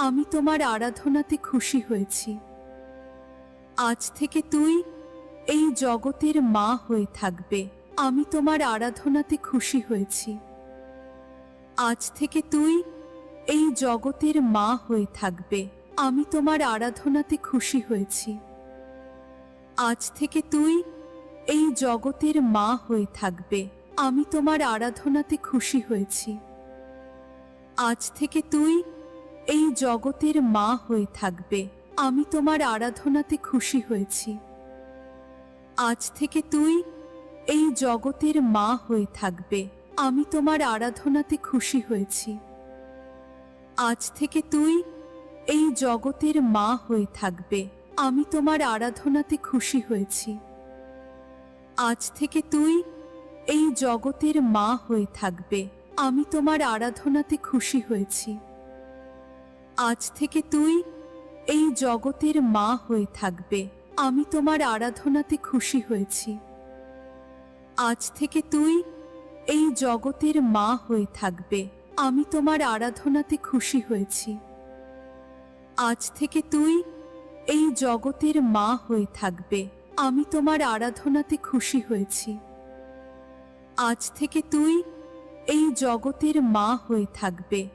আমি তোমার আরাধনাতে খুশি হয়েছি। আজ থেকে তুই এই জগতের মা হয়ে থাকবে। আমি তোমার আরাধনাতে খুশি হয়েছি। আজ থেকে তুই এই জগতের মা হয়ে থাকবে। আমি তোমার আরাধনাতে খুশি হয়েছি। আজ থেকে তুই এই জগতের মা হয়ে থাকবে। আমি তোমার আরাধনাতে খুশি হয়েছি। আজ থেকে তুই এই জগতের মা হয়ে থাকবে। আমি তোমার আরাধনাতে খুশি হয়েছি। আজ থেকে তুই এই জগতের মা হয়ে থাকবে। আমি তোমার আরাধনাতে খুশি হয়েছি। আজ থেকে তুই এই জগতের মা হয়ে থাকবে। আমি তোমার আরাধনাতে খুশি হয়েছি। আজ থেকে তুই এই জগতের মা হয়ে থাকবে। আমি তোমার আরাধনাতে খুশি হয়েছি। আজ থেকে তুই এই জগতের মা হয়ে থাকবে। আমি তোমার আরাধনাতে খুশি হয়েছি। আজ থেকে তুই এই জগতের মা হয়ে থাকবে। আমি তোমার আরাধনাতে খুশি হয়েছি। আজ থেকে তুই এই জগতের মা হয়ে থাকবে। আমি তোমার আরাধনাতে খুশি হয়েছি। আজ থেকে তুই এই জগতের মা হয়ে থাকবে।